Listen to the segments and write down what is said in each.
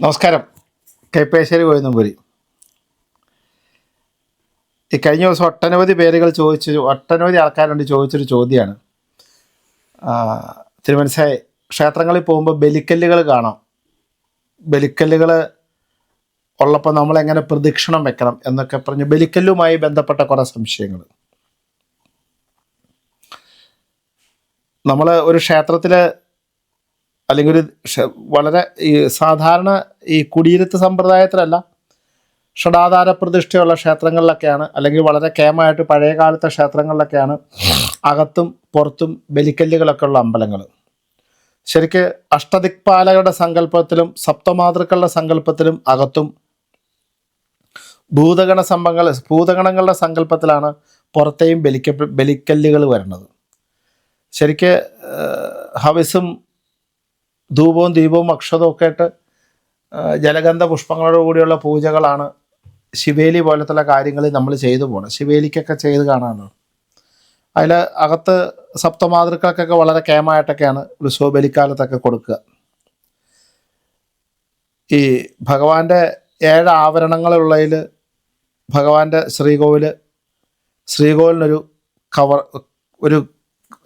നമസ്കാരം. കൈപ്പേശ്ശേരി കോയന്നമ്പൂരി ഈ കഴിഞ്ഞ ദിവസം ഒട്ടനവധി പേരുകൾ ചോദിച്ചു ഒട്ടനവധി ആൾക്കാരുണ്ട് ചോദിച്ചൊരു ചോദ്യമാണ് തിരുമനസായി ക്ഷേത്രങ്ങളിൽ പോകുമ്പോൾ ബലിക്കല്ലുകൾ കാണാം. ബലിക്കല്ലുകൾ ഉള്ളപ്പോൾ നമ്മൾ എങ്ങനെ പ്രദക്ഷിണം വെക്കണം എന്നൊക്കെ പറഞ്ഞ് ബലിക്കല്ലുമായി ബന്ധപ്പെട്ട കുറേ സംശയങ്ങൾ നമ്മൾ ഒരു ക്ഷേത്രത്തിൽ അല്ലെങ്കിൽ ഒരു വളരെ ഈ സാധാരണ ഈ കുടിയിരുത്ത് സമ്പ്രദായത്തിലല്ല ഷടാധാര പ്രതിഷ്ഠയുള്ള ക്ഷേത്രങ്ങളിലൊക്കെയാണ് അല്ലെങ്കിൽ വളരെ കേമായിട്ട് പഴയ കാലത്തെ ക്ഷേത്രങ്ങളിലൊക്കെയാണ് അകത്തും പുറത്തും ബലിക്കല്ലുകളൊക്കെ ഉള്ള അമ്പലങ്ങൾ. ശരിക്ക് അഷ്ടദിക്പാലകളുടെ സങ്കല്പത്തിലും സപ്തമാതൃക്കളുടെ സങ്കല്പത്തിലും അകത്തും ഭൂതഗണ സംഭങ്ങൾ ഭൂതഗണങ്ങളുടെ സങ്കല്പത്തിലാണ് പുറത്തെയും ബലിക്ക ബലിക്കല്ലുകൾ വരുന്നത്. ശരിക്ക് ഹവിസും ധൂപവും ദീപവും അക്ഷതവും ഒക്കെ ആയിട്ട് ജലഗന്ധ പുഷ്പങ്ങളോട് കൂടിയുള്ള പൂജകളാണ് ശിവേലി പോലത്തുള്ള കാര്യങ്ങൾ നമ്മൾ ചെയ്തു പോകണം ശിവേലിക്കൊക്കെ ചെയ്ത് കാണാനാണ് അതിൽ അകത്ത് സപ്തമാതൃക്കൾക്കൊക്കെ വളരെ കേമായിട്ടൊക്കെയാണ് ഉത്സവ ബലിക്കാലത്തൊക്കെ കൊടുക്കുക. ഈ ഭഗവാന്റെ ഏഴ് ആവരണങ്ങളുള്ളതിൽ ഭഗവാന്റെ ശ്രീകോവിൽ ശ്രീകോവിലിനൊരു കവർ ഒരു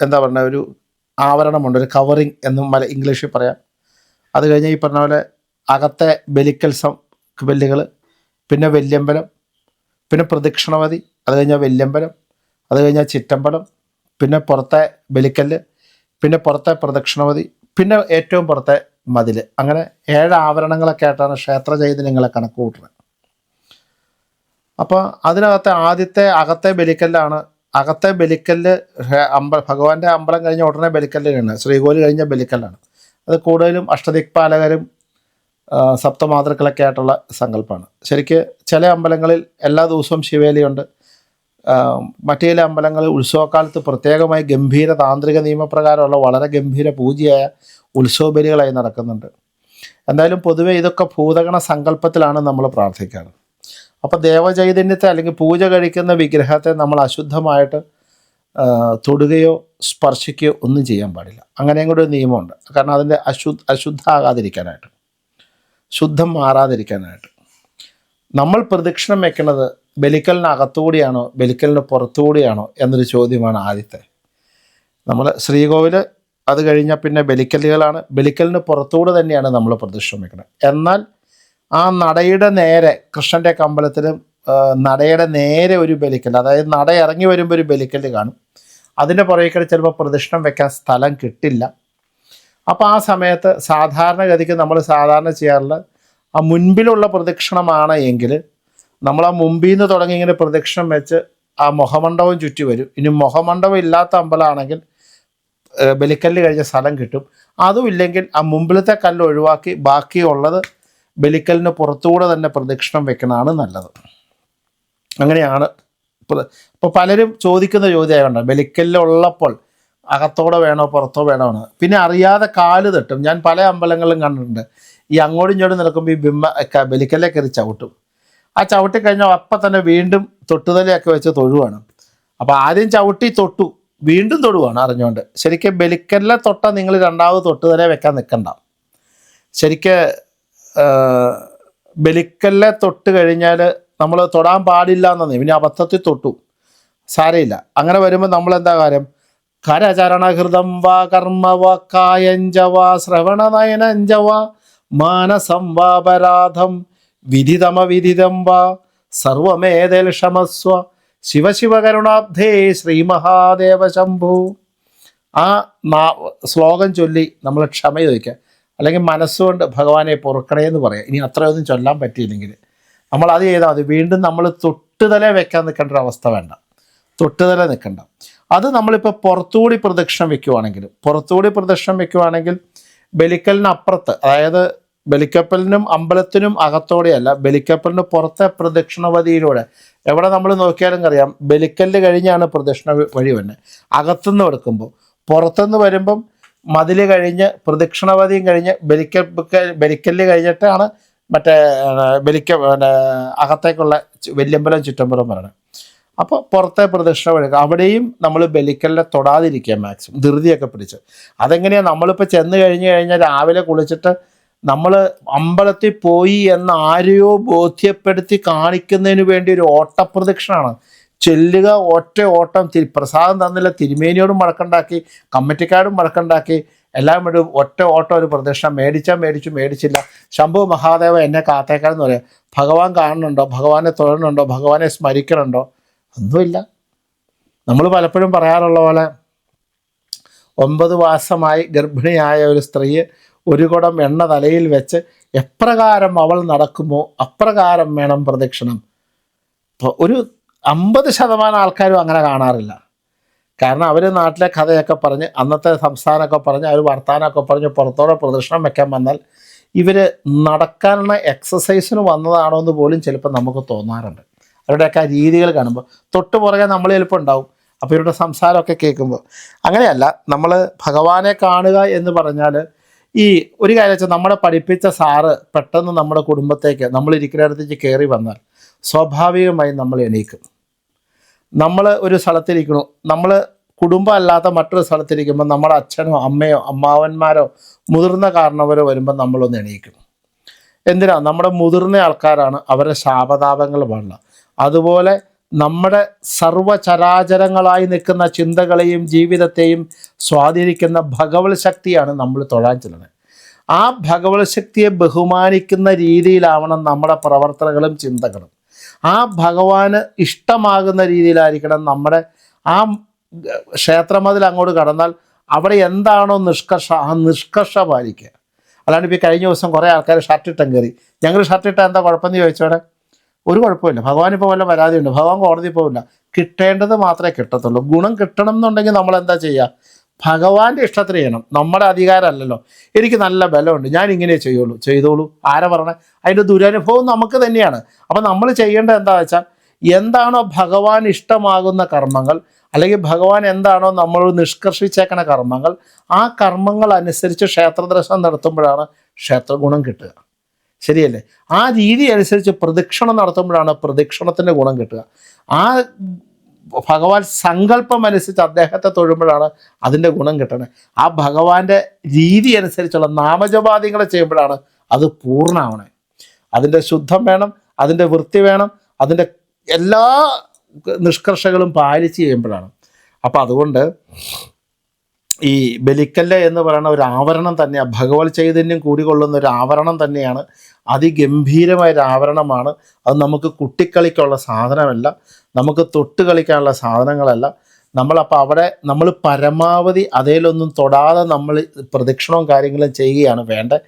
എന്താ പറയുക ഒരു ആവരണമുണ്ട് ഒരു കവറിങ് എന്നും മല ഇംഗ്ലീഷിൽ പറയാം. അത് കഴിഞ്ഞ് ഈ പറഞ്ഞ പോലെ അകത്തെ ബലിക്കൽ സം പിന്നെ വല്യമ്പലം പിന്നെ പ്രദക്ഷിണവതി അത് കഴിഞ്ഞാൽ വല്യമ്പലം അത് കഴിഞ്ഞാൽ ചിറ്റമ്പലം പിന്നെ പുറത്തെ ബലിക്കല്ല് പിന്നെ പുറത്തെ പ്രദക്ഷിണവതി പിന്നെ ഏറ്റവും പുറത്തെ മതിൽ. അങ്ങനെ ഏഴ് ആവരണങ്ങളൊക്കെ ആയിട്ടാണ് ക്ഷേത്ര ചൈതന്യങ്ങളെ കണക്ക് കൂട്ടുന്നത്. അപ്പോൾ അതിനകത്തെ ആദ്യത്തെ അകത്തെ ബലിക്കല്ലാണ് അകത്തെ ബലിക്കല്ല് അമ്പ ഭഗവാന്റെ അമ്പലം കഴിഞ്ഞ ഉടനെ ബലിക്കല്ലാണ് ശ്രീകോലി കഴിഞ്ഞ ബലിക്കല്ലാണ്. അത് കൂടുതലും അഷ്ടദിക്പാലകരും സപ്തമാതൃക്കളൊക്കെ ആയിട്ടുള്ള സങ്കല്പമാണ്. ശരിക്ക് ചില അമ്പലങ്ങളിൽ എല്ലാ ദിവസവും ശിവേലിയുണ്ട്. മറ്റു ചില അമ്പലങ്ങളിൽ ഉത്സവകാലത്ത് പ്രത്യേകമായി ഗംഭീര താന്ത്രിക നിയമപ്രകാരമുള്ള വളരെ ഗംഭീര പൂജയായ ഉത്സവ ബലികളായി നടക്കുന്നുണ്ട്. എന്തായാലും പൊതുവേ ഇതൊക്കെ ഭൂതഗണ സങ്കല്പത്തിലാണ് നമ്മൾ പ്രാർത്ഥിക്കാറ്. അപ്പോൾ ദേവചൈതന്യത്തെ അല്ലെങ്കിൽ പൂജ കഴിക്കുന്ന വിഗ്രഹത്തെ നമ്മൾ അശുദ്ധമായിട്ട് തൊടുകയോ സ്പർശിക്കുകയോ ഒന്നും ചെയ്യാൻ പാടില്ല. അങ്ങനെയും കൂടെ ഒരു നിയമമുണ്ട്. കാരണം അതിന്റെ അശുദ്ധ അശുദ്ധ ആകാതിരിക്കാനായിട്ട് ശുദ്ധം മാറാതിരിക്കാനായിട്ട്. നമ്മൾ പ്രദക്ഷിണം വെക്കുന്നത് ബലിക്കലിന് അകത്തുകൂടിയാണോ ബലിക്കലിന് പുറത്തുകൂടിയാണോ എന്നൊരു ചോദ്യമാണ് ആദ്യത്തെ. നമ്മൾ ശ്രീകോവിൽ അത് കഴിഞ്ഞാൽ പിന്നെ ബലിക്കല്ലുകളാണ് ബലിക്കലിന് പുറത്തുകൂടെ തന്നെയാണ് നമ്മൾ പ്രദക്ഷിണം വെക്കുന്നത്. എന്നാൽ ആ നടയുടെ നേരെ കൃഷ്ണന്റെ കമ്പലത്തിലും നടയുടെ നേരെ ഒരു ബലിക്കൽ അതായത് നട ഇറങ്ങി വരുമ്പോൾ ഒരു ബലിക്കൽ കാണും. അതിന്റെ പുറകെ ചിലപ്പോൾ പ്രദക്ഷിണം വെക്കാൻ സ്ഥലം കിട്ടില്ല. അപ്പോൾ ആ സമയത്ത് സാധാരണഗതിക്ക് നമ്മൾ സാധാരണ ചെയ്യാറുള്ള ആ മുൻപിലുള്ള പ്രദക്ഷിണമാണ് എങ്കിൽ നമ്മൾ ആ മുമ്പിൽ നിന്ന് തുടങ്ങി ഇങ്ങനെ പ്രദക്ഷിണം വെച്ച് ആ മുഖമണ്ഡപം ചുറ്റി വരും. ഇനി മുഖമണ്ഡപം ഇല്ലാത്ത അമ്പലമാണെങ്കിൽ ബലിക്കല്ല് കഴിഞ്ഞ സ്ഥലം കിട്ടും. അതും ഇല്ലെങ്കിൽ ആ മുമ്പിലത്തെ കല്ല് ഒഴിവാക്കി ബാക്കിയുള്ളത് ബലിക്കലിന് പുറത്തുകൂടെ തന്നെ പ്രദക്ഷിണം വെക്കണതാണ് നല്ലത്. അങ്ങനെയാണ് ഇപ്പോൾ പലരും ചോദിക്കുന്ന ചോദ്യമായുണ്ട് ബലിക്കല്ലുള്ളപ്പോൾ അകത്തോടെ വേണോ പുറത്തോ വേണോ എന്ന്. പിന്നെ അറിയാതെ കാൽ തട്ടും. ഞാൻ പല അമ്പലങ്ങളിലും കണ്ടിട്ടുണ്ട്. ഈ അങ്ങോട്ടും ഇങ്ങോട്ടും നിൽക്കുമ്പോൾ ഈ ബിംബ ബലിക്കല്ലേ കയറി ചവിട്ടും. ആ ചവിട്ടി കഴിഞ്ഞാൽ അപ്പം തന്നെ വീണ്ടും തൊട്ടുതലയൊക്കെ വെച്ച് തൊഴുവാണ്. അപ്പോൾ ആദ്യം ചവിട്ടി തൊട്ടു. വീണ്ടും തൊടുവാണ് അറിഞ്ഞുകൊണ്ട്. ശരിക്കും ബലിക്കല്ല തൊട്ട നിങ്ങൾ രണ്ടാമത് തൊട്ടുതല വെക്കാൻ നിൽക്കണ്ട. ശരിക്ക് ബലിക്കല്ലെ തൊട്ട് കഴിഞ്ഞാൽ നമ്മൾ തൊടാൻ പാടില്ല എന്നു പിന്നെ അബദ്ധത്തിൽ തൊട്ടു. സാരയില്ല. അങ്ങനെ വരുമ്പോൾ നമ്മൾ എന്താ കാര്യം? കരചരണഹൃതം വാ കർമ്മ വാ കായഞ്ച വാ ശ്രവണനയനഞ്ച വാ മാനസം വാ പരാധം വിധിതമ വിധിതം വാ സർവമേതൽ ക്ഷമസ്വ ശിവശിവകരുണാബ്ധേ ശ്രീ മഹാദേവ ശംഭു. ആ ശ്ലോകം ചൊല്ലി നമ്മൾ ക്ഷമ ചോദിക്കുക അല്ലെങ്കിൽ മനസ്സുകൊണ്ട് ഭഗവാനെ പൊറുക്കണേ എന്ന് പറയാം. ഇനി അത്രയൊന്നും ചൊല്ലാൻ പറ്റിയില്ലെങ്കിൽ. നമ്മൾ അത് ചെയ്താൽ മതി. വീണ്ടും നമ്മൾ തൊട്ടുതല വെക്കാൻ നിൽക്കേണ്ട അവസ്ഥ വേണ്ട. തൊട്ടുതല നിൽക്കണ്ട. അത് നമ്മളിപ്പോൾ പുറത്തുകൂടി പ്രദക്ഷിണം വെക്കുവാണെങ്കിൽ പുറത്തുകൂടി പ്രദക്ഷിണം വെക്കുവാണെങ്കിൽ ബലിക്കലിനപ്പുറത്ത് അതായത് ബലിക്കപ്പലിനും അമ്പലത്തിനും അകത്തോടെയല്ല ബലിക്കപ്പലിന് പുറത്തെ പ്രദക്ഷിണവതിയിലൂടെ എവിടെ നമ്മൾ നോക്കിയാലും അറിയാം ബലിക്കല്ല് കഴിഞ്ഞാണ് പ്രദക്ഷിണ വഴി തന്നെ അകത്തുനിന്ന് എടുക്കുമ്പോൾ പുറത്തുനിന്ന് വരുമ്പം മതിൽ കഴിഞ്ഞ് പ്രദക്ഷിണവതിയും കഴിഞ്ഞ് ബലിക്ക ബലിക്കല്ല് കഴിഞ്ഞിട്ടാണ് മറ്റേ ബലിക്ക പിന്നെ അകത്തേക്കുള്ള വല്യമ്പലം ചുറ്റമ്പലം പറയണത് അപ്പോൾ പുറത്തെ പ്രദക്ഷിണ വഴി അവിടെയും നമ്മൾ ബലിക്കലിനെ തൊടാതിരിക്കുക മാക്സിമം ധൃതിയൊക്കെ പിടിച്ച്. അതെങ്ങനെയാണ് നമ്മളിപ്പോൾ ചെന്ന് കഴിഞ്ഞ് കഴിഞ്ഞാൽ രാവിലെ കുളിച്ചിട്ട് നമ്മൾ അമ്പലത്തിൽ പോയി എന്ന് ആരെയോ ബോധ്യപ്പെടുത്തി കാണിക്കുന്നതിന് വേണ്ടി ഒരു ഓട്ടപ്രദക്ഷിണാണ്. ചെല്ലുക ഒറ്റ ഓട്ടം തിരി പ്രസാദം തന്നില്ല തിരുമേനിയോടും മഴക്കുണ്ടാക്കി കമ്മിറ്റിക്കാരും മഴക്കുണ്ടാക്കി എല്ലാം ഒരു ഒറ്റ ഓട്ടം ഒരു പ്രദക്ഷിണം മേടിച്ചാൽ മേടിച്ചു മേടിച്ചില്ല. ശംഭു മഹാദേവ എന്നെ കാത്തേക്കാരെന്ന് പറയാം ഭഗവാൻ കാണുന്നുണ്ടോ? ഭഗവാനെ തൊഴണുണ്ടോ ഭഗവാനെ സ്മരിക്കണുണ്ടോ? ഒന്നുമില്ല. നമ്മൾ പലപ്പോഴും പറയാറുള്ള പോലെ ഒമ്പത് മാസമായി ഗർഭിണിയായ ഒരു സ്ത്രീ ഒരു കുടം എണ്ണ തലയിൽ വെച്ച് എപ്രകാരം അവൾ നടക്കുമോ? അപ്രകാരം വേണം പ്രദക്ഷിണം. ഒരു അമ്പത് ശതമാനം ആൾക്കാരും അങ്ങനെ കാണാറില്ല. കാരണം അവർ നാട്ടിലെ കഥയൊക്കെ പറഞ്ഞ് അന്നത്തെ സംസ്ഥാനമൊക്കെ പറഞ്ഞ് അവർ വർത്തമാനമൊക്കെ പറഞ്ഞ് പുറത്തോടെ പ്രദർശനം വെക്കാൻ വന്നാൽ ഇവർ നടക്കാനുള്ള എക്സസൈസിന് വന്നതാണോ എന്ന് പോലും ചിലപ്പോൾ നമുക്ക് തോന്നാറുണ്ട്. അവരുടെയൊക്കെ ആ രീതികൾ കാണുമ്പോൾ. തൊട്ട് പുറകെ നമ്മൾ ചിലപ്പോൾ ഉണ്ടാവും. അപ്പോൾ ഇവരുടെ സംസാരമൊക്കെ കേൾക്കുമ്പോൾ. അങ്ങനെയല്ല നമ്മൾ ഭഗവാനെ കാണുക എന്ന് പറഞ്ഞാൽ ഈ ഒരു കാര്യം വെച്ചാൽ നമ്മളെ പഠിപ്പിച്ച സാറ് പെട്ടെന്ന് നമ്മുടെ കുടുംബത്തേക്ക് നമ്മൾ ഇരിക്കുന്നിടത്തേക്ക് കയറി വന്നാൽ സ്വാഭാവികമായി നമ്മൾ എണീക്കും. നമ്മൾ ഒരു സ്ഥലത്തിരിക്കണു. നമ്മൾ കുടുംബം അല്ലാത്ത മറ്റൊരു സ്ഥലത്തിരിക്കുമ്പോൾ നമ്മുടെ അച്ഛനോ അമ്മയോ അമ്മാവന്മാരോ മുതിർന്ന കാരണവരോ വരുമ്പോൾ നമ്മളൊന്ന് എണീക്കും. എന്തിനാ? നമ്മുടെ മുതിർന്ന ആൾക്കാരാണ് അവരുടെ ശാപതാപങ്ങൾ പാടില്ല അതുപോലെ നമ്മുടെ സർവചരാചരങ്ങളായി നിൽക്കുന്ന ചിന്തകളെയും ജീവിതത്തെയും സ്വാധീനിക്കുന്ന ഭഗവത് ശക്തിയാണ് നമ്മൾ തൊഴാൻ ചെല്ലുന്നത്. ആ ഭഗവത് ശക്തിയെ ബഹുമാനിക്കുന്ന രീതിയിലാവണം നമ്മുടെ പ്രവർത്തനങ്ങളും ചിന്തകളും. ആ ഭഗവാന് ഇഷ്ടമാകുന്ന രീതിയിലായിരിക്കണം നമ്മുടെ ആ ക്ഷേത്രമതിൽ അങ്ങോട്ട് കടന്നാൽ അവിടെ എന്താണോ നിഷ്കർഷ ആ നിഷ്കർഷ പാലിക്കുക അല്ലാണ്ട് ഇപ്പോൾ കഴിഞ്ഞ ദിവസം കുറേ ആൾക്കാർ ഷർട്ട് ഇട്ടം കയറി. ഞങ്ങൾ ഷർട്ട് ഇട്ടാൽ എന്താ കുഴപ്പമെന്ന് ചോദിച്ചോടെ ഒരു കുഴപ്പമില്ല ഭഗവാൻ ഇപ്പോൾ വല്ല പരാതിയുണ്ട്? ഭഗവാൻ കോടതി പോവില്ല. കിട്ടേണ്ടത് മാത്രമേ കിട്ടത്തുള്ളൂ. ഗുണം കിട്ടണം എന്നുണ്ടെങ്കിൽ നമ്മൾ എന്താ ചെയ്യുക? ഭഗവാന്റെ ഇഷ്ടത്തിന് ചെയ്യണം. നമ്മുടെ അധികാരമല്ലല്ലോ. എനിക്ക് നല്ല ബലമുണ്ട്. ഞാൻ ഇങ്ങനെ ചെയ്യുള്ളൂ. ചെയ്തോളൂ. ആരാ പറഞ്ഞത് അതിന്റെ ദുരനുഭവം നമുക്ക് തന്നെയാണ്. അപ്പം നമ്മൾ ചെയ്യേണ്ടത് എന്താ വെച്ചാൽ എന്താണോ ഭഗവാൻ ഇഷ്ടമാകുന്ന കർമ്മങ്ങൾ അല്ലെങ്കിൽ ഭഗവാൻ എന്താണോ നമ്മൾ നിഷ്കർഷിച്ചേക്കണ കർമ്മങ്ങൾ ആ കർമ്മങ്ങൾ അനുസരിച്ച് ക്ഷേത്രദർശനം നടത്തുമ്പോഴാണ് ക്ഷേത്രഗുണം കിട്ടുക. ശരിയല്ലേ? ആ രീതി അനുസരിച്ച് പ്രദക്ഷിണം നടത്തുമ്പോഴാണ് പ്രദക്ഷിണത്തിന്റെ ഗുണം കിട്ടുക. ആ ഭഗവാൻ സങ്കല്പം അനുസരിച്ച് അദ്ദേഹത്തെ തൊഴുമ്പോഴാണ് അതിന്റെ ഗുണം കിട്ടണത് ആ ഭഗവാന്റെ രീതി അനുസരിച്ചുള്ള നാമജപാദ്യങ്ങളെ ചെയ്യുമ്പോഴാണ് അത് പൂർണമാവണേ. അതിന്റെ ശുദ്ധം വേണം അതിന്റെ വൃത്തി വേണം അതിന്റെ എല്ലാ നിഷ്കർഷകളും പാലിച്ച് ചെയ്യുമ്പോഴാണ്. അപ്പം അതുകൊണ്ട് ഈ ബലിക്കല്ല എന്ന് പറയുന്ന ഒരു ആവരണം തന്നെയാണ് ഭഗവത് ചൈതന്യം കൂടിക്കൊള്ളുന്ന ഒരു ആവരണം തന്നെയാണ്. അതിഗംഭീരമായ ഒരു ആവരണമാണ് അത് നമുക്ക് കുട്ടിക്കളിക്കുള്ള സാധനമല്ല. നമുക്ക് തൊട്ട് കളിക്കാനുള്ള സാധനങ്ങളല്ല. നമ്മളപ്പോൾ അവിടെ നമ്മൾ പരമാവധി അതേലൊന്നും തൊടാതെ നമ്മൾ പ്രദക്ഷിണവും കാര്യങ്ങളും ചെയ്യുകയാണ് വേണ്ടത്.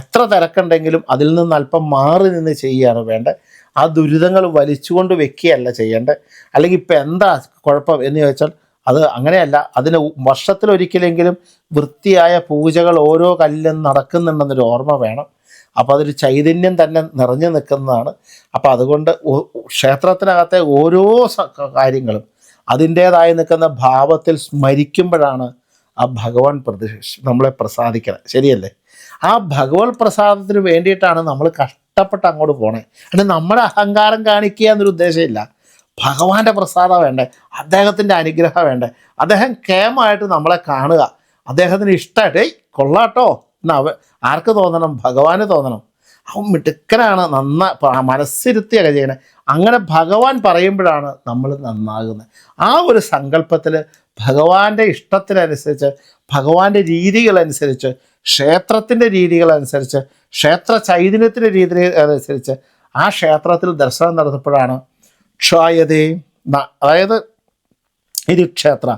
എത്ര തിരക്കുണ്ടെങ്കിലും അതിൽ നിന്ന് അല്പം മാറി നിന്ന് ചെയ്യുകയാണ് വേണ്ടത്. ആ ദുരിതങ്ങൾ വലിച്ചുകൊണ്ട് വെക്കുകയല്ല ചെയ്യേണ്ടത്. അല്ലെങ്കിൽ ഇപ്പം എന്താ കുഴപ്പം എന്ന് ചോദിച്ചാൽ അത് അങ്ങനെയല്ല. അതിന് വർഷത്തിലൊരിക്കലെങ്കിലും വൃത്തിയായ പൂജകൾ ഓരോ കല്ലിലും നടക്കുന്നുണ്ടെന്നൊരു ഓർമ്മ വേണം. അപ്പോൾ അതൊരു ചൈതന്യം തന്നെ നിറഞ്ഞു നിൽക്കുന്നതാണ്. അപ്പോൾ അതുകൊണ്ട് ക്ഷേത്രത്തിനകത്തെ ഓരോ കാര്യങ്ങളും അതിന്റേതായി നിൽക്കുന്ന ഭാവത്തിൽ സ്മരിക്കുമ്പോഴാണ് ആ ഭഗവാൻ പ്രതിഷ് നമ്മളെ പ്രസാദിക്കണം ശരിയല്ലേ? ആ ഭഗവത് പ്രസാദത്തിന് വേണ്ടിയിട്ടാണ് നമ്മൾ കഷ്ടപ്പെട്ട് അങ്ങോട്ട് പോണേ. അല്ലെ നമ്മുടെ അഹങ്കാരം കാണിക്കുക എന്നൊരു ഉദ്ദേശമില്ല. ഭഗവാന്റെ പ്രസാദം വേണ്ടേ? അദ്ദേഹത്തിന്റെ അനുഗ്രഹം വേണ്ടേ? അദ്ദേഹം കേമായിട്ട് നമ്മളെ കാണുക. അദ്ദേഹത്തിന് ഇഷ്ടമായിട്ട് കൊള്ളാട്ടോ. അവ ആർക്ക് തോന്നണം? ഭഗവാന് തോന്നണം. അവൻ മിടുക്കനാണ് നന്ന മനസ്സിരുത്തിയൊക്കെ ചെയ്യണേ അങ്ങനെ ഭഗവാൻ പറയുമ്പോഴാണ് നമ്മൾ നന്നാകുന്നത് ആ ഒരു സങ്കല്പത്തിൽ ഭഗവാന്റെ ഇഷ്ടത്തിനനുസരിച്ച് ഭഗവാന്റെ രീതികളനുസരിച്ച് ക്ഷേത്രത്തിന്റെ രീതികളനുസരിച്ച് ക്ഷേത്ര ചൈതന്യത്തിന്റെ രീതി അനുസരിച്ച് ആ ക്ഷേത്രത്തിൽ ദർശനം നടത്തപ്പോഴാണ് ക്ഷായതേ അതായത് ഇത് ക്ഷേത്ര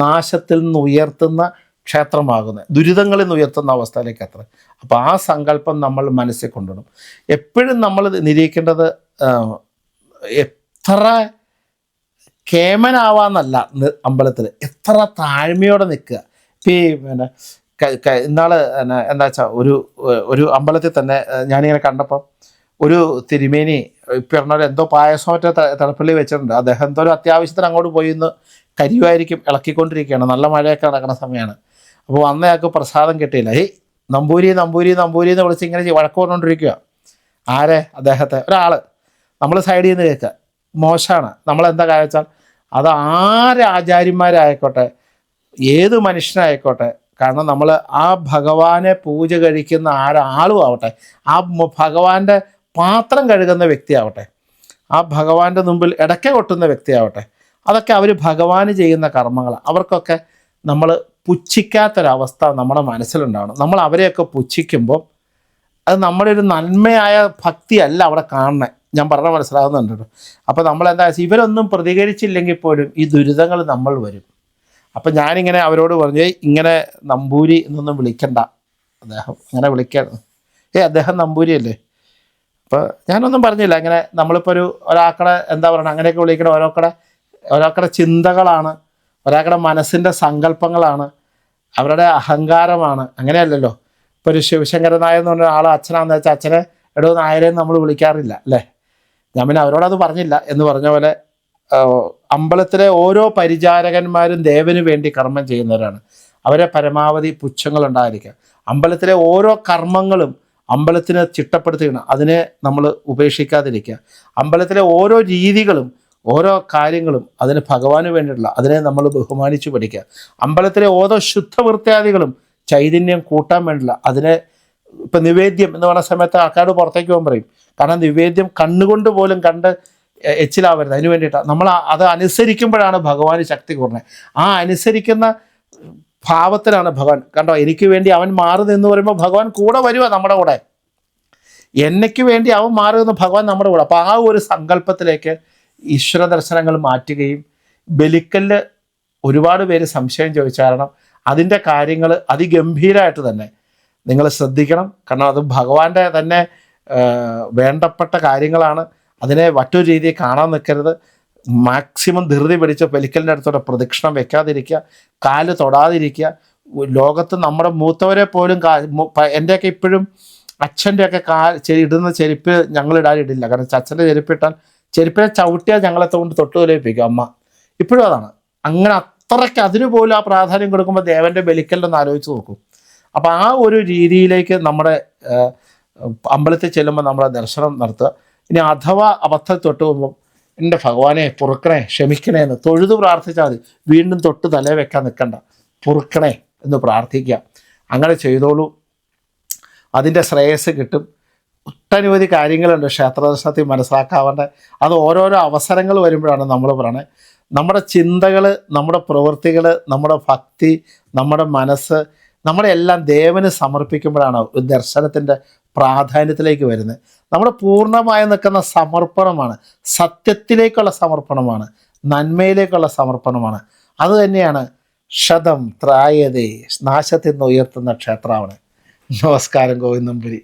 നാശത്തിൽ നിന്ന് ഉയർത്തുന്ന ക്ഷേത്രമാകുന്നത്. ദുരിതങ്ങളിൽ നിന്ന് ഉയർത്തുന്ന അവസ്ഥയിലേക്ക് എത്ര അപ്പോൾ ആ സങ്കല്പം നമ്മൾ മനസ്സിൽ കൊണ്ടുവരണം. എപ്പോഴും നമ്മൾ നിരീക്കേണ്ടത് എത്ര കേമനാവാന്നല്ല അമ്പലത്തിൽ എത്ര താഴ്മയോടെ നിൽക്കുക. ഇപ്പം ഈ പിന്നെ ഇന്നാൾ എന്താ വെച്ചാൽ ഒരു ഒരു അമ്പലത്തിൽ തന്നെ ഞാനിങ്ങനെ കണ്ടപ്പം ഒരു തിരുമേനി ഇപ്പം എന്തോ പായസം മറ്റേ ത- തലപ്പള്ളി വെച്ചിട്ടുണ്ട്. അദ്ദേഹം എന്തോ ഒരു അത്യാവശ്യത്തിന് അങ്ങോട്ട് പോയി ഇന്ന് കരിയുമായിരിക്കും ഇളക്കിക്കൊണ്ടിരിക്കുകയാണ്. നല്ല മഴയൊക്കെ നടക്കുന്ന സമയമാണ്. അപ്പോൾ വന്ന അയാൾക്ക് പ്രസാദം കിട്ടിയില്ല. ഹേ നമ്പൂരി നമ്പൂരി നമ്പൂരി എന്ന് വിളിച്ച് ഇങ്ങനെ വഴക്ക് പറഞ്ഞുകൊണ്ടിരിക്കുക ആരെ? അദ്ദേഹത്തെ. ഒരാൾ നമ്മൾ സൈഡിൽ നിന്ന് കേൾക്കുക മോശമാണ് നമ്മളെന്താ വെച്ചാൽ അത് ആരാചാര്യന്മാരായിക്കോട്ടെ ഏത് മനുഷ്യനായിക്കോട്ടെ കാരണം നമ്മൾ ആ ഭഗവാനെ പൂജ കഴിക്കുന്ന ആരാളും ആവട്ടെ ആ ഭഗവാന്റെ പാത്രം കഴുകുന്ന വ്യക്തിയാവട്ടെ ആ ഭഗവാന്റെ മുമ്പിൽ ഇടയ്ക്ക കൊട്ടുന്ന വ്യക്തിയാവട്ടെ അതൊക്കെ അവർ ഭഗവാന് ചെയ്യുന്ന കർമ്മങ്ങൾ അവർക്കൊക്കെ നമ്മൾ പുച്ഛിക്കാത്തൊരവസ്ഥ നമ്മുടെ മനസ്സിലുണ്ടാവണം. നമ്മൾ അവരെയൊക്കെ പുച്ഛിക്കുമ്പോൾ അത് നമ്മുടെ ഒരു നന്മയായ ഭക്തിയല്ല അവിടെ കാണണേ ഞാൻ പറഞ്ഞ മനസ്സിലാകുന്നുണ്ട് അപ്പോൾ നമ്മൾ എന്താ ഇവരൊന്നും പ്രതികരിച്ചില്ലെങ്കിൽ പോലും ഈ ദുരിതങ്ങൾ നമ്മൾ വരും. അപ്പം ഞാനിങ്ങനെ അവരോട് പറഞ്ഞു ഇങ്ങനെ നമ്പൂരി എന്നൊന്നും വിളിക്കണ്ട. അദ്ദേഹം അങ്ങനെ വിളിക്കണം. ഏ അദ്ദേഹം നമ്പൂരി അല്ലേ അപ്പോൾ ഞാനൊന്നും പറഞ്ഞില്ല. ഇങ്ങനെ നമ്മളിപ്പോൾ ഒരു ഒരാക്കടെ എന്താ പറയുക അങ്ങനെയൊക്കെ വിളിക്കണ ഓരോക്കടെ ഓരോക്കടെ ചിന്തകളാണ് ഒരാക്കടെ മനസ്സിന്റെ സങ്കല്പങ്ങളാണ് അവരുടെ അഹങ്കാരമാണ്. അങ്ങനെയല്ലല്ലോ. ഇപ്പോൾ ഒരു ശിവശങ്കര നായർ എന്ന് പറഞ്ഞ ആൾ അച്ഛനാണെന്ന് വെച്ചാൽ അച്ഛനെ എടോ നായരെയും നമ്മൾ വിളിക്കാറില്ല അല്ലേ? ഞാൻ പിന്നെ അവരോടത് പറഞ്ഞില്ല എന്ന് പറഞ്ഞ പോലെ അമ്പലത്തിലെ ഓരോ പരിചാരകന്മാരും ദേവന് വേണ്ടി കർമ്മം ചെയ്യുന്നവരാണ്. അവരെ പരമാവധി പുച്ഛങ്ങൾ ഉണ്ടായിരിക്കുക അമ്പലത്തിലെ ഓരോ കർമ്മങ്ങളും അമ്പലത്തിന് ചിട്ടപ്പെടുത്തുകയാണ് അതിനെ നമ്മൾ ഉപേക്ഷിക്കാതിരിക്കുക. അമ്പലത്തിലെ ഓരോ രീതികളും ഓരോ കാര്യങ്ങളും അതിന് ഭഗവാന് വേണ്ടിയിട്ടുള്ള അതിനെ നമ്മൾ ബഹുമാനിച്ചു പഠിക്കുക. അമ്പലത്തിലെ ഓരോ ശുദ്ധവൃത്യാദികളും ചൈതന്യം കൂട്ടാൻ വേണ്ടിയുള്ള അതിനെ ഇപ്പം നിവേദ്യം എന്ന് പറയുന്ന സമയത്ത് ആൾക്കാരോട് പുറത്തേക്ക് പോകാൻ പറയും. കാരണം നിവേദ്യം കണ്ണുകൊണ്ട് പോലും കണ്ട് എച്ചിലാവരുത്. അതിന് വേണ്ടിയിട്ടാണ് നമ്മൾ അത് അനുസരിക്കുമ്പോഴാണ് ഭഗവാന് ശക്തി കൂടുന്നത് ആ അനുസരിക്കുന്ന ഭാവത്തിലാണ് ഭഗവാൻ. കണ്ടോ എനിക്ക് വേണ്ടി അവൻ മാറി എന്ന് പറയുമ്പോൾ ഭഗവാൻ കൂടെ വരുക നമ്മുടെ കൂടെ. എന്നയ്ക്ക് വേണ്ടി അവൻ മാറി ഭഗവാൻ നമ്മുടെ കൂടെ. അപ്പോൾ ആ ഒരു സങ്കല്പത്തിലേക്ക് ഈശ്വര ദർശനങ്ങൾ മാറ്റുകയും ബലിക്കല്ല് ഒരുപാട് പേര് സംശയം ചോദിച്ച കാരണം അതിന്റെ കാര്യങ്ങൾ അതിഗംഭീരമായിട്ട് തന്നെ നിങ്ങൾ ശ്രദ്ധിക്കണം. കാരണം അത് ഭഗവാന്റെ തന്നെ വേണ്ടപ്പെട്ട കാര്യങ്ങളാണ്. അതിനെ മറ്റൊരു രീതിയിൽ കാണാൻ നിൽക്കരുത്. മാക്സിമം ധൃതി പിടിച്ച് പെലിക്കലിന്റെ അടുത്തോടെ പ്രദക്ഷിണം വെക്കാതിരിക്കുക. കാൽ തൊടാതിരിക്കുക. ലോകത്ത് നമ്മുടെ മൂത്തവരെ പോലും എന്റെയൊക്കെ ഇപ്പോഴും അച്ഛന്റെയൊക്കെ കാ ഇടുന്ന ചെരുപ്പ് ഞങ്ങൾ ഇടാനിടില്ല. കാരണം അച്ഛന്റെ ചെരുപ്പ് ഇട്ടാൽ ചെരുപ്പിനെ ചവിട്ടിയാൽ ഞങ്ങളെ കൊണ്ട് തൊട്ട് തൊലയിപ്പിക്കും അമ്മ. ഇപ്പോഴും അതാണ്. അങ്ങനെ അത്രയ്ക്ക് അതിന് പോലും ആ പ്രാധാന്യം കൊടുക്കുമ്പോൾ ദേവന്റെ ബലിക്കല്ലെന്ന് ആലോചിച്ച് നോക്കും. അപ്പം ആ ഒരു രീതിയിലേക്ക് നമ്മുടെ അമ്പലത്തിൽ ചെല്ലുമ്പോൾ നമ്മളെ ദർശനം നടത്തുക. ഇനി അഥവാ അബദ്ധം തൊട്ട് പോകുമ്പോൾ എന്റെ ഭഗവാനെ പൊറുക്കണേ ക്ഷമിക്കണേ എന്ന് തൊഴുതു പ്രാർത്ഥിച്ചാൽ മതി. വീണ്ടും തൊട്ട് തലേ വെക്കാൻ നിൽക്കണ്ട പൊറുക്കണേ എന്ന് പ്രാർത്ഥിക്കുക. അങ്ങനെ ചെയ്തോളൂ. അതിന്റെ ശ്രേയസ് കിട്ടും. ഒട്ടനവധി കാര്യങ്ങളുണ്ട്. ക്ഷേത്രദർശനത്തിൽ മനസ്സിലാക്കാവേണ്ട. അത് ഓരോരോ അവസരങ്ങൾ വരുമ്പോഴാണ് നമ്മൾ പറയണത് നമ്മുടെ ചിന്തകൾ നമ്മുടെ പ്രവൃത്തികൾ നമ്മുടെ ഭക്തി നമ്മുടെ മനസ്സ് നമ്മുടെ എല്ലാം ദേവന് സമർപ്പിക്കുമ്പോഴാണ് ദർശനത്തിന്റെ പ്രാധാന്യത്തിലേക്ക് വരുന്നത്. നമ്മുടെ പൂർണമായി നിൽക്കുന്ന സമർപ്പണമാണ്. സത്യത്തിലേക്കുള്ള സമർപ്പണമാണ്. നന്മയിലേക്കുള്ള സമർപ്പണമാണ്. അത് തന്നെയാണ് ക്ഷതം ത്രായതേ നാശത്തിൽ നിന്ന് ഉയർത്തുന്ന ക്ഷേത്രമാണ് നമസ്കാരം ഗോവിന്ദംപുരി